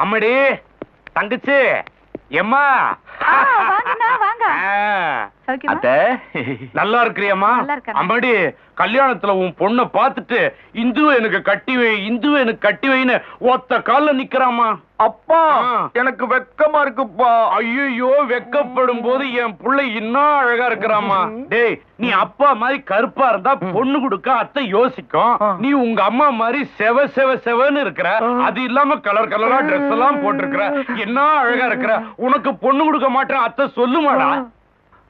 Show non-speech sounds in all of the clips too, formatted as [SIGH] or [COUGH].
அம்மடி தங்கச்சி எம்மா ஆ, வாங்கண்ணா, வாங்க. அத்தை. நல்லா இருக்கிறியம்மா. அம்மாடி கல்யாணத்துல உன் பொண்ண பார்த்துட்டு இந்து எனக்கு கட்டி வை இந்து எனக்கு கட்டி வைன்னு ஒத்த கால்ல நிக்கிறாமா அப்பா. எனக்கு வெக்கமா இருக்குப்பா. ஐயோ வெக்கப்படும் போது என் புள்ள இன்னும் அழகா இருக்கிறாமா டேய் நீ அப்பா மாதிரி கருப்பா இருந்தா பொண்ணு கொடுக்க அத்தை யோசிக்கும். நீ உங்க அம்மா மாதிரி செவ செவ செவன்னு இருக்கிற. அது இல்லாம கலர் கலரா Dress எல்லாம் போட்டிருக்கிற என்ன அழகா இருக்கிற உனக்கு பொண்ணு கொடுக்க மாட்டேன் அத்தை சொல்லுமாடா.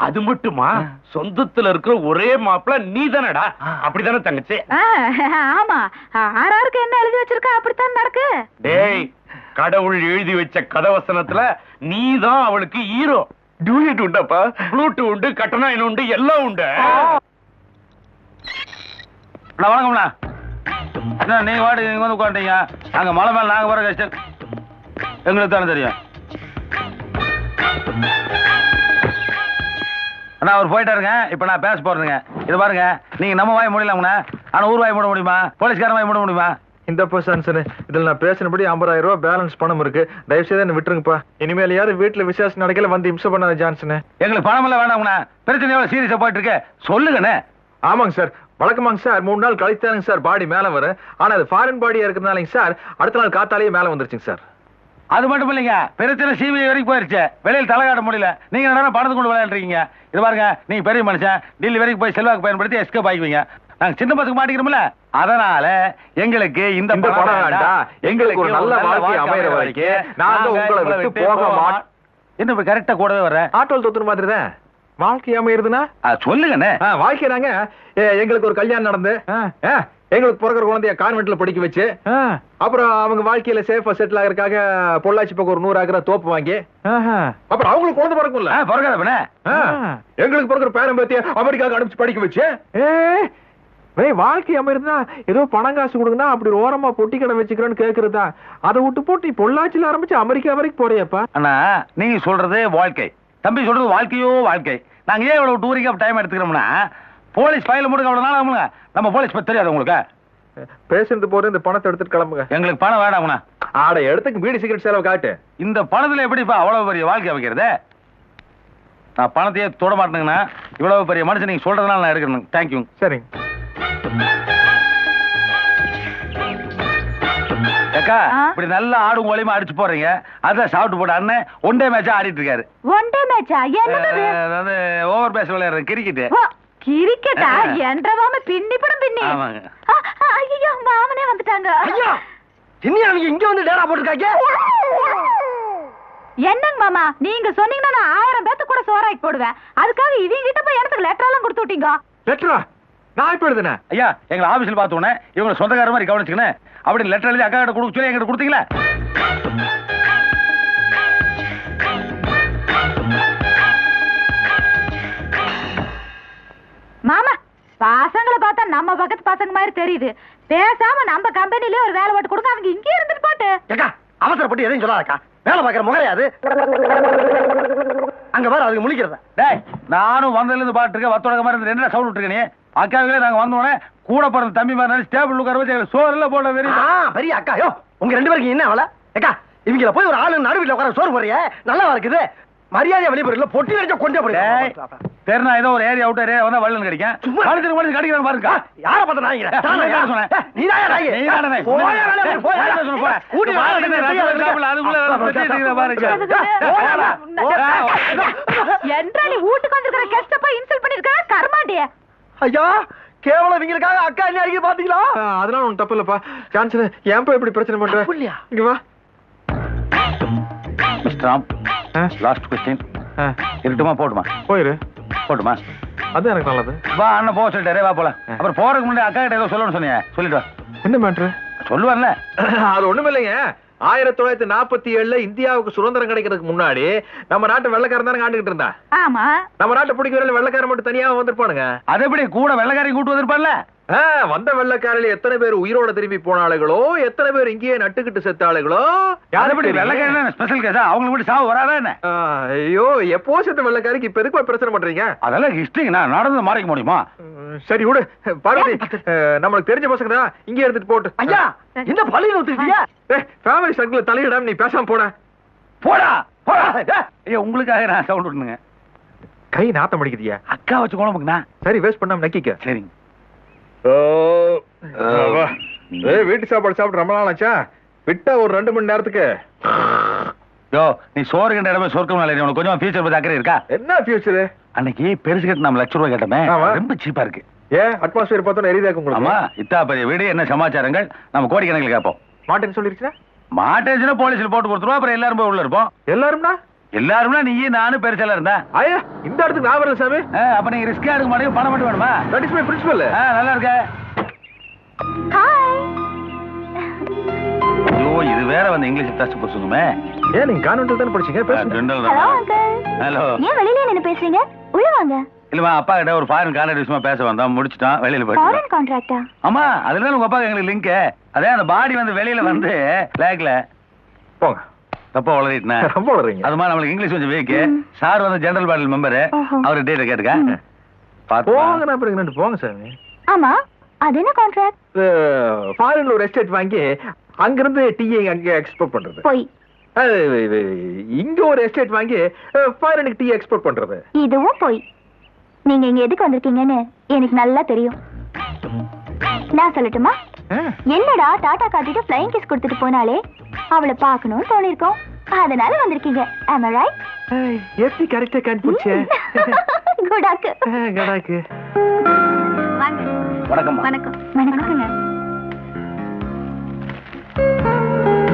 அது மட்டுமா? சொந்தத்துல இருக்கிற ஒரே மாப்பிள நீ தானடா அப்படிதானே தங்கச்சி? ஆமா. ஆறாருக்கு என்ன எழுதி வச்சிருக்கா? அப்படித்தான் நடக்கு. டேய் கடவுள் எழுதி வச்ச கதவசனத்துல நீ தான் அவளுக்கு ஹீரோ. டூயட் உண்டப்பா. ப்ளூட்டு உண்டு கட்டணம் உண்டு எல்லாம் உண்டு. வணக்கம்ண்ணா. அண்ணா நீங்க வாடி நீங்க வந்து உட்காந்துட்டீங்க நாங்க மலை மேல நாங்க வர கஷ்டம். எங்களுக்கு தானே தெரியும். அண்ணா அவர் போயிட்டாருங்க. இப்ப நான் பேச போறேங்க இது பாருங்க நீங்க நம்ம வாய் முடியலாம்ண்ணா ஆனா ஊர் வாய் மூட முடியுமா? போலீஸ்காரன் வாய் மூட முடியுமா? இந்த சான்சனு இதுல நான் பேசினபடி ஐம்பதாயிரம் ரூபாய் பேலன்ஸ் பணம் இருக்கு. தயவு செய்து என்ன விட்டுருங்கப்பா. இனிமேல் யாரும் வீட்டுல விசேஷம் நடக்கல வந்து இம்சை பண்ணாத ஜான்சனு எங்களுக்கு பணம் எல்லாம் வேண்டாம்ண்ணா பிரச்சனை எவ்வளவு சீரியஸா போயிட்டு இருக்கு சொல்லுங்கண்ணே. ஆமாங்க சார் வழக்கமாங்க சார் மூணு நாள் கழித்தானுங்க சார் பாடி மேல வரும். ஆனா அது ஃபாரின் பாடியா இருக்கிறதுனாலங்க சார் அடுத்த நாள் காத்தாலேயே மேல வந்துருச்சுங்க சார் அது மட்டும் இல்லைங்க பிரச்சனை சிபிஐ வரைக்கும் போயிருச்சு. வெளியில் தலை காட்ட முடியல. நீங்க என்னடா பணத்தை கொண்டு விளையாடுறீங்க. இது பாருங்க நீங்க பெரிய மனுஷன். டெல்லி வரைக்கும் போய் செல்வாக்கு பயன்படுத்தி எஸ்கேப் ஆகிக்குவீங்க நாங்க சின்ன பசங்க மாட்டிக்கிறோம்ல. அதனால எங்களுக்கு இந்த வேண்டாம். எங்களுக்கு ஒரு நல்ல வாழ்க்கை அமையற வரைக்கும் நாங்க உங்களை விட்டு போக மாட்டோம். என்ன கரெக்டா கூடவே வர்றேன் ஆட்டோல் தொத்துன மாதிரி தான் வாழ்க்கை அமையிருதுன்னா சொல்லுங்கண்ணே. வாழ்க்கை நாங்க எங்களுக்கு ஒரு கல்யாணம் நடந்து. எங்களுக்கு பிறக்கிற குழந்தைய கான்வென்ட்ல படிக்க வச்சு அப்புறம் அவங்க வாழ்க்கையில சேஃபா செட்டில் ஆகிறதுக்காக பொள்ளாச்சி பக்கம் ஒரு நூறு ஏக்கரா தோப்பு வாங்கி அப்புறம் அவங்களுக்கு குழந்தை பிறக்கும்ல? ஆ, எங்களுக்கு பிறக்கிற பேரம் பேத்திய அமெரிக்காவுக்கு அனுப்பிச்சு படிக்க வச்சு. ஏய் வாழ்க்கை அமைருதுன்னா ஏதோ பணம் காசு கொடுங்கன்னா அப்படி ஒரு ஓரமா பொட்டி கடை வச்சுக்கிறேன்னு கேக்குறதா? அதை விட்டு போட்டு பொள்ளாச்சியில ஆரம்பிச்சு அமெரிக்கா வரைக்கும் போறியப்பா. அண்ணா நீங்க சொல்றது வாழ்க்கை. தம்பி சொல்றது வாழ்க்கையோ வாழ்க்கை. நாங்க ஏன் இவ்வளவு டூரிங் டைம் எடுத்துக்கிறோம்னா போலீஸ் ஃபைல் முடுக்க அவ்வளவு நாள் ஆகுங்க நம்ம போலீஸ் பத்தி தெரியாது உங்களுக்கு. பேசுறது போது இந்த பணத்தை எடுத்துட்டு கிளம்புங்க. எங்களுக்கு பணம் வேண்டாம்ண்ணா ஆட இடத்துக்கு பீடி சிகரெட் செலவு காட்டு. இந்த பணத்துல எப்படிப்பா அவ்வளவு பெரிய வாழ்க்கை வைக்கிறது நான் பணத்தையே தொட மாட்டேங்கண்ணா இவ்வளவு பெரிய மனுஷன் நீங்க சொல்றதுனால நான் எடுக்கணும் தேங்க்யூ சரிங்க. ஏக்கா ஆ? இப்படி நல்ல ஆடும் கோழியுமா அடிச்சு போறீங்க அதான் சாப்பிட்டு போட்ட அண்ணன் ஒன் டே மேட்சா ஆடிட்டு இருக்காரு. ஒன் டே மேட்சா என்னது அஹ், அதாவது ஓவர் பேஸ் விளையாடுற கிரிக்கெட் கிரிக்கெட்டா. என்றவாம பின்னி. படம் பின்னி ஐயோ மாமனே வந்துட்டாங்க. என்ன அவங்க இங்க வந்து டேரா போட்டுருக்காங்க? என்னங்க மாமா நீங்க சொன்னீங்கன்னா நான் ஆயிரம் பேத்து கூட சோறாக்கி போடுவேன். அதுக்காக இவங்க கிட்ட போய் எனக்கு லெட்டர் எல்லாம் கொடுத்து விட்டீங்க. லெட்டரா நான் இப்ப எழுதுனேன். ஐயா எங்களை ஆபீஸ்ல பார்த்த உடனே இவங்க சொந்தக்கார மாதிரி கவனிச்சுக்கணும் அப்படி லெட்டர் எழுதி அக்கா கிட்ட கொடுக்க சொல்லி எங்கிட்ட கொடுத்தீங்களா? மாதிரி தெரியுது. பேசாம நம்ம கம்பெனிலே ஒரு வேலை போட்டு கொடுங்க அவங்க இங்கே இருந்துட்டு போட்டு. ஏக்கா அவசரப்பட்டு எதையும் சொல்லாதக்கா. வேலை பார்க்குற முகரையாது அங்க பாரு அதுக்கு முழிக்கிறத. டேய் நானும் வந்ததுல இருந்து பாட்டு இருக்கேன் வத்தோட மாதிரி இருந்து என்ன சவுண்ட் விட்டுருக்க நீ. அக்காவிலே நாங்க வந்த உடனே கூட பிறந்த தம்பி மாதிரி ஸ்டேபிள் உட்கார வச்சு சோறு எல்லாம் போட ஆ, வெறி பெரிய அக்கா யோ உங்க ரெண்டு பேருக்கு என்ன அவள ஏக்கா இவங்கள போய் ஒரு ஆளு நடு வீட்டுல உட்கார சோறு போறிய நல்லா இருக்குது. மரியாதையா வெளியே போறீங்களா? பொட்டி டேய் போறீங்க தெருனா ஏதோ ஒரு ஏரியா அவுட் ஏரியா வந்தா வள்ளல் கிடைக்கும். சும்மா. மனுஷனுக்கு மனுஷன் கிடைக்கிறான் பாருங்க. யார பார்த்த நாய்ங்க நான் சொன்னேன். நீ தான் நாய்ங்க நீ தானே நாய். போயா வேலை டேய், போயா. நான் தான் சொன்னேன், போயா. ஊட்டி இந்த வாழை வாழை கட்டி கட்டி ரத்தம் ரத்தம் அதுக்குள்ள வேற பிரச்சனை இருக்குதா பாருங்க. என்றா நீ வீட்டுக்கு வந்திருக்கிற கெஸ்ட போய் இன்சல்ட் பண்ணிருக்க கர்மாண்டிய? ஐயா கேவலம் இவங்களுக்காக அக்கா என்ன அடிக்க பாத்தீங்களா? அதெல்லாம் ஒன்றும் தப்பு இல்லப்பா. ஜான்சன் ஏன்பா இப்படி பிரச்சனை பண்ற? இங்க வா. மிஸ்டர் லாஸ்ட் கொஸ்டின் இருக்கட்டுமா போட்டுமா? போயிரு. போட்டுமா? அது எனக்கு நல்லது. வா அண்ணன் போக சொல்லிட்டாரு. வா போலாம். அப்புறம் போறதுக்கு முன்னாடி அக்கா கிட்ட ஏதோ சொல்லணும்னு சொன்னீங்க சொல்லிட்டு வா. என்ன மேட்ரு சொல்லுவார்ல [CLEARS THROAT] அது ஒண்ணும் இல்லைங்க. ஆயிரத்தி தொள்ளாயிரத்தி நாற்பத்தி ஏழுல இந்தியாவுக்கு சுதந்திரம் கிடைக்கிறதுக்கு முன்னாடி நம்ம நாட்டு வெள்ளக்காரன் தானே ஆண்டுகிட்டு இருந்தா ஆமா. நம்ம நாட்டை பிடிக்கிற வெள்ளக்காரன் மட்டும் தனியா வந்திருப்பானுங்க. அது எப்படி கூட வெள்ளக்காரையும் கூட்டு வந்திருப்பார்ல ஆ, வந்த வெள்ளக்காரில் எத்தனை பேர் உயிரோட திரும்பி போன ஆளுகளோ எத்தனை பேர் இங்கேயே நட்டுக்கிட்டு செத்த ஆளுகளோ அது யாருக்கு எப்படி தெரியும்? வெள்ளக்காரன் ஸ்பெஷல் கேஸா அவங்களுக்கு மட்டும் சாவு வராதா என்ன? ஐயோ எப்போ செத்த வெள்ளக்காரிக்கு இப்ப எதுக்கு பிரச்சனை பண்றீங்க? அதெல்லாம் ஹிஸ்டரிங்க நான் நடந்து மறைக்க முடியுமா? சரி விடு. பார்வதி நம்மளுக்கு தெரிஞ்ச பசங்க தான். இங்கே எடுத்துட்டு போட்டு. ஐயா என்ன பள்ளியில ஒத்துக்கிட்டீங்க ஃபேமிலி சர்க்கிள் தலையிடாம நீ பேசாம போட. போடா போடா. ஐயா உங்களுக்காக நான் சவுண்ட் விட்டுனுங்க. கை நாத்தம் அடிக்குதியா அக்கா வச்சு குழம்புக்குண்ணா சரி வேஸ்ட் பண்ணாம நக்கிக்க. சரிங்க. ஏய் வீட்டு சாப்பாடு சாப்பிட்டு ரொம்ப நாள் ஆச்சா? விட்டா ஒரு ரெண்டு மணி நேரத்துக்கு. யோ நீ சோறு கண்ட இடமே சொர்க்கம் இல்லை உனக்கு கொஞ்சம் ஃபியூச்சர் பத்தி அக்கறை இருக்கா? என்ன ஃபியூச்சர் அன்னைக்கு பெருசு கட்டு நம்ம லட்ச ரூபாய் கேட்டோமே. ஆமா. ரொம்ப சீப்பா இருக்கு. ஏன்? அட்மாஸ்பியர் பார்த்தோன்னா எரிதாக்கு ஆமா உங்களுக்கு? இத்தா பெரிய வீடு என்ன சமாச்சாரங்கள்? நம்ம கோடிக்கணக்கில் கேட்போம். மாட்டேன்னு சொல்லிருச்சுனா மாட்டேஜ்னா போலீஸ்ல போட்டு கொடுத்துருவோம் அப்புறம் எல்லாரும் போய் உள்ள இருப்போம். எல்லாரும்னா? எல்லாரும்னா நீ நானும் பெருசெல்லாம் இருந்தா? ஐயா இந்த இடத்துக்கு நான் வரல சாமி. அப்ப நீங்க ரிஸ்க் எடுக்க மாட்டேங்க பணம் மட்டும் வேணுமா? தட் இஸ் மை பிரின்சிபல் நல்லா இருக்க ஹாய் ஐயோ இது வேற வந்து இங்கிலீஷ் டச் போச்சுங்குமே. ஏன் நீங்க கான்வென்ட்ல தானே படிச்சீங்க? பேசுங்க. ஹலோ அங்கிள் ஹலோ ஏன் வெளியில நின்னு பேசுறீங்க? உள்ள வாங்க. இல்லம்மா அப்பா கிட்ட ஒரு ஃபாரின் கான்ட்ராக்ட் விஷயமா பேச வந்தோம் முடிச்சிட்டோம் வெளியில போயிட்டு ஃபாரின் கான்ட்ராக்டா ஆமா அதுல உங்க அப்பா எங்களுக்கு லிங்க் அதே அந்த பாடி வந்து வெளியில வந்து லேக்ல போங்க. தப்பா வளரிட்டேன்? ரொம்ப வளர்றீங்க. அதுமா நம்மளுக்கு இங்கிலீஷ் கொஞ்சம் வீக் ம். சார் வந்து ஜெனரல் பாடல் மெம்பர். அவர் டேட்ட கேட்டுக்க போங்க நான் பிறகு போங்க சாமி. ஆமா. அது என்ன கான்ட்ராக்ட் ஃபாரின்ல ஒரு எஸ்டேட் வாங்கி அங்கிருந்து டீயை அங்கே எக்ஸ்போர்ட் பண்றது. போய். அது, இங்க ஒரு எஸ்டேட் வாங்கி ஃபாரினுக்கு டீ எக்ஸ்போர்ட் பண்றது. இதுவும் போய். நீங்க இங்க எதுக்கு வந்திருக்கீங்கன்னு எனக்கு நல்லா தெரியும். நான் சொல்லட்டுமா? என்னடா டாடா காட்டிட்டு ஃப்ளைங் கிஸ் கொடுத்துட்டு போனாலே? அவளை பார்க்கணும்னு தோணிருக்கோம். அதனால வந்திருக்கீங்க. Am I right? எப்படி கரெக்டா கண்டுபிடிச்ச? குடாக்கு கடாக்கு வாங்க. வணக்கம். வணக்கம். வணக்கங்க.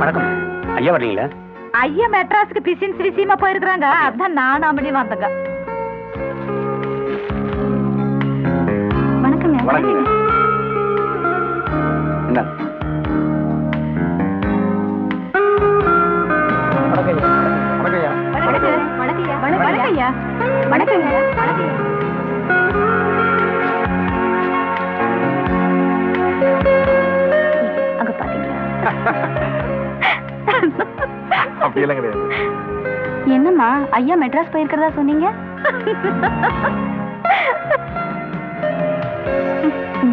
வணக்கம். ஐயா வரீங்களா ஐயா மெட்ராஸுக்கு பிசின்ஸ் விஷயமா போயிருக்காங்க அதான் நான் அப்படி வந்தங்க. வணக்கங்க. வணக்கங்க. ஐயா மெட்ராஸ் போயிருக்கிறதா சொன்னீங்க?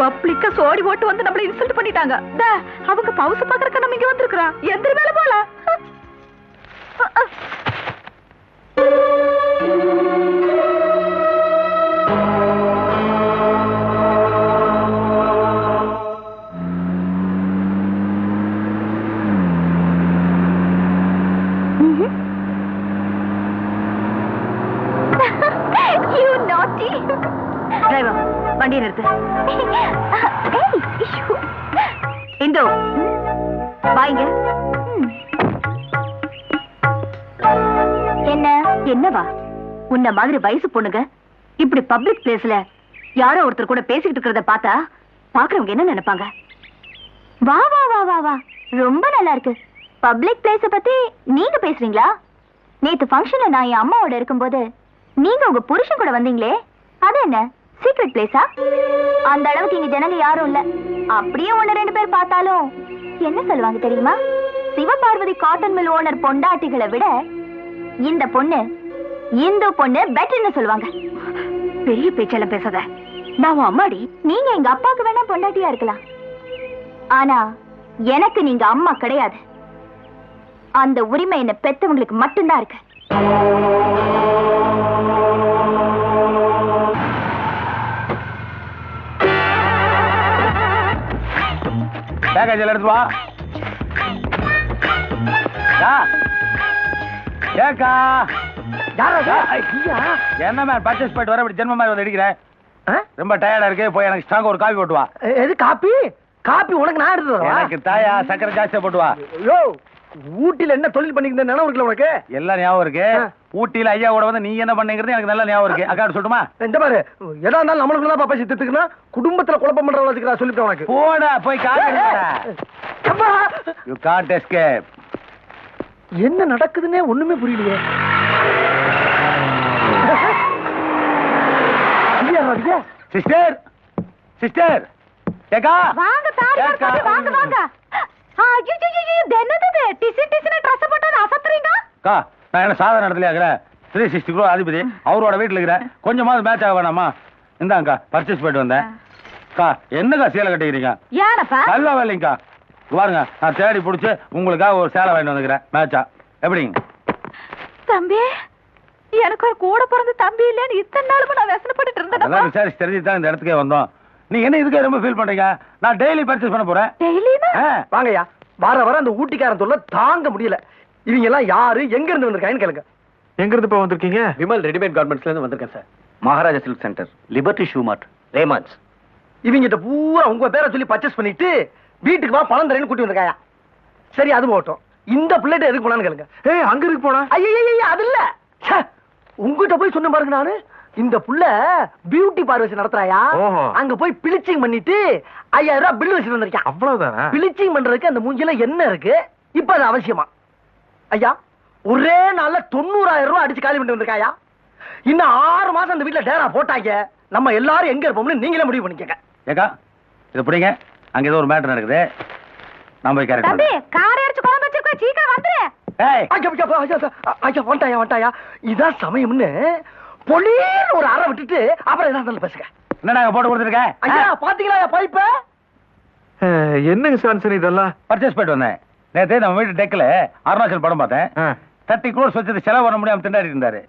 பப்ளிக்க சோடி ஓட்டு வந்து நம்மள இன்சல்ட் பண்ணிட்டாங்க. அவங்க பவுசு பாக்குறக்க நம்ம இங்க வந்திருக்கிறோம். எந்திர மேல போலாம். Naughty. டிரைவர் வண்டியை நிறுத்து. இந்தோ. வாங்க. என்ன? என்னவா? உன்ன மாதிரி வயசு பொண்ணுங்க இப்படி பப்ளிக் பிளேஸ்ல யாரோ ஒருத்தர் கூட பேசிக்கிட்டு இருக்கிறத பார்த்தா பாக்குறவங்க என்ன நினைப்பாங்க? வா வா வா வா வா. ரொம்ப நல்லா இருக்கு. பப்ளிக் பிளேஸ பத்தி நீங்க பேசுறீங்களா? நேத்து ஃபங்க்ஷன்ல நான் என் அம்மாவோட இருக்கும்போது நீங்க உங்க புருஷன் கூட வந்தீங்களே? அது என்ன? சீக்ரெட் பிளேஸா அந்த அளவுக்கு இங்க ஜனங்க யாரும் இல்ல. அப்படியே ஒண்ணு ரெண்டு பேர் பார்த்தாலும். என்ன சொல்லுவாங்க தெரியுமா? சிவபார்வதி காட்டன் மில் ஓனர் பொண்டாட்டிகளை விட இந்த பொண்ணு இந்து பொண்ணு பெட்டர்னு சொல்லுவாங்க. பெரிய பேச்செல்லாம் பேசாத. நான் அம்மாடி. நீங்க எங்க அப்பாவுக்கு வேணா பொண்டாட்டியா இருக்கலாம். ஆனா எனக்கு நீங்க அம்மா கிடையாது. அந்த உரிமை என்ன பெத்தவங்களுக்கு மட்டும்தான் இருக்கு. பேக்கேஜ் எல்லாம் எடுத்து வா. ஏக்கா. என்ன மேம் பர்ச்சேஸ் போயிட்டு வர இப்படி ஜென்ம மாதிரி வந்து அடிக்கிறேன் ரொம்ப டயர்டா இருக்கு போய் எனக்கு ஸ்ட்ராங் ஒரு காபி போட்டு வா. எது காப்பி? காப்பி உனக்கு நான் எடுத்து எனக்கு தாயா சக்கரை ஜாஸ்தியா போட்டு வா. யோ ஊட்டில என்ன தொழில் பண்ணிக்கிற நினைவு இருக்குல்ல உனக்கு? எல்லாம் ஞாபகம் இருக்கு. ஊட்டியில ஐயா கூட வந்து நீ என்ன பண்ணீங்கிறது எனக்கு நல்லா ஞாபகம் இருக்கு. அக்கா சொல்லட்டுமா? இந்த பாரு. எதா இருந்தாலும் நம்மளுக்குள்ள தான் பேசி திட்டுக்குன்னா குடும்பத்துல குழப்பம் பண்ற வச்சுக்கிறா சொல்லிட்டேன் உனக்கு. போடா போய்! யூ காண்ட் எஸ்கேப் என்ன நடக்குதுன்னே ஒண்ணுமே புரியலையே? சிஸ்டர் சிஸ்டர் ஏக்கா. வாங்க. கட்டுறது, வாங்க வாங்க. ஐயோ ஐயோ என்னது இது? டிசி டிசின ட்ரெஸ் போட்டு அசத்துறீங்க அக்கா நான் என்ன சாதாரண இடத்துல இருக்கிறேன் த்ரீ சிக்ஸ்டி ப்ரோ அதிபதி அவரோட வீட்டில் இருக்கிறேன் கொஞ்சமாவது மேட்ச் ஆக வேணாமா? இந்தாங்கக்கா பர்ச்சேஸ் போயிட்டு வந்தேன். அக்கா என்னக்கா சேலை கட்டிக்கிறீங்க? யாரப்பா? நல்லா வேலைங்கக்கா பாருங்க நான் தேடி பிடிச்சி உங்களுக்காக ஒரு சேலை வாங்கிட்டு வந்துக்கிறேன் மேட்சா எப்படிங்க? தம்பி எனக்கு ஒரு கூட பிறந்த தம்பி இல்லைன்னு இத்தனை நாளும் நான் விசனப்பட்டு இருந்தேன் அதான் விசாரிச்சு தெரிஞ்சு இந்த இடத்துக்கே வந்தோம். நீ என்ன இதுக்கே ரொம்ப ஃபீல் பண்றீங்க? நான் டெய்லி பர்ச்சேஸ் பண்ண போறேன். டெய்லினா வாங்கய்யா. வர வர அந்த ஊட்டிக்காரன் தொல்ல தாங்க முடியல. இவங்க எல்லாம் யாரு? எங்க இருந்து வந்திருக்காங்கன்னு கேளுங்க. எங்க இருந்து இப்ப வந்திருக்கீங்க? விமல் ரெடிமேட் கார்மெண்ட்ஸ்ல இருந்து வந்திருக்கேன் sir. Maharaja silk centre liberty shoe mart Raymonds இவங்கிட்ட பூரா உங்க பேரை சொல்லி பர்ச்சேஸ் பண்ணிட்டு வீட்டுக்கு வா பணம் தரேன்னு கூட்டி வந்திருக்காயா? சரி அது போகட்டும். இந்த பிள்ளைகிட்ட எதுக்கு போனான்னு கேளுங்க. ஏய் அங்க இருக்கு போனா? ஐயா அது இல்ல. ச்சே, உங்ககிட்ட போய் சொன்ன பாருங்க நானு. இந்த புள்ள பியூட்டி பார்வசி நடத்துறாயா. அங்க போய் பிளிச்சிங் பண்ணிட்டு ஐயாயிரம் ரூபாய் பில் வச்சுட்டு வந்திருக்கேன். அவ்வளவுதானா? பிளிச்சிங் பண்றதுக்கு அந்த மூஞ்சில என்ன இருக்கு? இப்ப அது அவசியமா? ஐயா ஒரே நாள்ல தொண்ணூறாயிரம் ரூபாய் அடிச்சு காலி பண்ணிட்டு வந்திருக்காயா இன்னும் ஆறு மாசம் அந்த வீட்டுல டேரா போட்டாங்க. நம்ம எல்லாரும் எங்க இருப்போம்னு நீங்களே முடிவு பண்ணிக்கங்க. ஏக்கா இது பிடிங்க. அங்க ஏதோ ஒரு மேட்டர் நடக்குது. நான் போய் தம்பி கேரக்டர் காரை அடிச்சு குழம்பு வச்சிருக்கோம் சீக்கிரம் வந்துரு. ஏய். ஐயா, ஐயா, ஐயா, ஐயா, ஐயா, வந்துட்டாயா, வந்துட்டாயா. இதான் சமயம்னு பொலின்னு ஒரு அறை விட்டுட்டு அப்புறம் என்ன இருந்தாலும் பேசுங்க. என்ன நாங்க போட்டு கொடுத்துருக்கேன் ஐயா பாத்தீங்களா பைப்ப? என்னங்க சான்சன் இதெல்லாம்? பர்ச்சேஸ் போயிட்டு வந்தேன். நேத்து நம்ம வீட்டு டெக்கில் அருணாச்சல் படம் பார்த்தேன். தேர்ட்டி க்ரோர்ஸ் வச்சது செலவு பண்ண முடியாம திண்டாடி இருந்தாரு.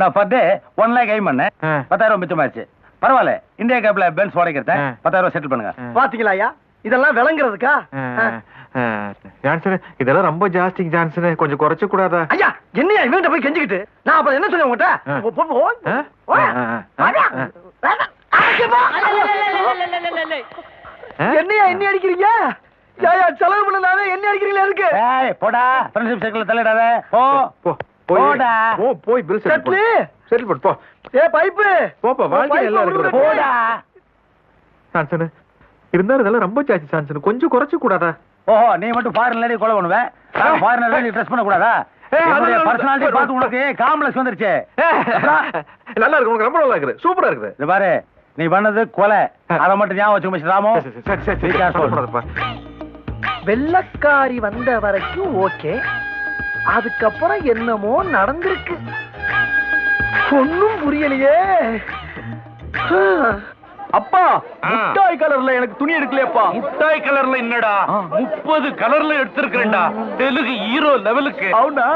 நான் பர் டே ஒன் லேக் ஐம் பண்ணேன். பத்தாயிரம் மிச்சமாச்சு பரவாயில்ல இந்தியா கேப்ல பென்ஸ் வாடகைத்தேன் ஆ. பத்தாயிரம் ரூபாய் செட்டில் பண்ணுங்க. பாத்தீங்களா ஐயா? இதெல்லாம் விளங்குறதுக்கா? ஜான்சன் இதெல்லாம் ரொம்ப ஜாஸ்தி ஜான்சன். கொஞ்சம் குறைச்ச கூடாதா? ஐயா என்னையா போய் கெஞ்சிக்கிட்டு? நான் அப்புறம் என்ன சொல்லுவேன்? என்னையா என்ன அடிக்கிறீங்க? ஐயா செலவு பண்ணதாவே என்ன அடிக்கிறீங்களா இருக்கு ஏய் போடா. ஃப்ரெண்ட்ஷிப் சைக்கிள் தள்ளிடாத. போ. போ போடா. போ போய் பில் செட்டில் செட்டிலு. பண்ணு செட்டில் பண்ணு போ. ஏ பைப்பு. போப்பா வாழ்க்கை எல்லாம். இருக்குது போடா. சான்சன் இருந்தாலும் இதெல்லாம் ரொம்ப ஜாஸ்தி சான்சன். கொஞ்சம் குறைச்சு கூடாதா? ஓஹோ நீ மட்டும் ஃபாரின்ல நீ கொலை பண்ணுவ? ஃபாரினர் நீ ட்ரெஸ் பண்ண கூடாதா ஏய், என்னுடைய பர்சனாலிட்டி. பார்த்து உனக்கு காம்ப்ளெக்ஸ் வந்துருச்சு? நல்லா இருக்கு உனக்கு ரொம்ப நல்லா இருக்குது சூப்பரா இருக்குது. இது பாரு நீ பண்ணது கொலை. அதை மட்டும் ஞாபகம் வச்சுக்க மிஸ்டர் ராமு. சரி, சரி, சரி, வெள்ளக்காரி வந்த வரைக்கும் ஓகே. அதுக்கப்புறம் என்னமோ நடந்திருக்கு. ஒன்னும் புரியலையே. அப்பா முட்டாய் கலர்ல எனக்கு துணி எடுக்கலையப்பா. முட்டாய் கலர்ல என்னடா? முப்பது கலர்ல எடுத்திருக்கிறேன்டா. தெலுங்கு ஹீரோ லெவலுக்கு. அவனா?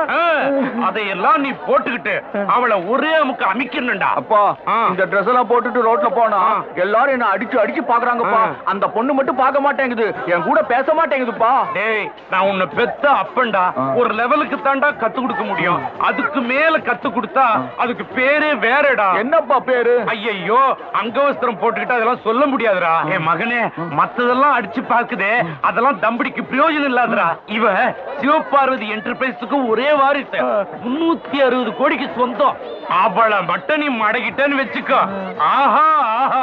அதையெல்லாம் நீ போட்டுக்கிட்டு அவளை ஒரே அமுக்கு அமைக்கணும்டா. அப்பா இந்த ட்ரெஸ் எல்லாம் போட்டுட்டு ரோட்ல போனா எல்லாரும் என்ன அடிச்சு அடிச்சு பாக்குறாங்கப்பா. அந்த பொண்ணு மட்டும் பார்க்க மாட்டேங்குது. என் கூட பேச மாட்டேங்குதுப்பா. டேய் நான் உன்னை பெத்த அப்பண்டா ஒரு லெவலுக்கு தாண்டா கத்து கொடுக்க முடியும். அதுக்கு மேல கத்து கொடுத்தா அதுக்கு பேரே வேறடா. என்னப்பா பேரு? ஐயோ அங்கவஸ்திரம் போட்டு கிட்ட அதெல்லாம் சொல்ல முடியாதுடா. என் மகனே மத்ததெல்லாம் அடிச்சு பாக்குதே அதெல்லாம் தம்படிக்கு பிரயோஜனம் இல்லாதடா. இவ சிவபார்வதி என்டர்பிரைஸுக்கு ஒரே வாரிசு. முன்னூத்தி அறுபது கோடிக்கு சொந்தம். அவளை மட்டும் நீ மடக்கிட்டேன்னு வச்சுக்கோ. ஆஹா ஆஹா.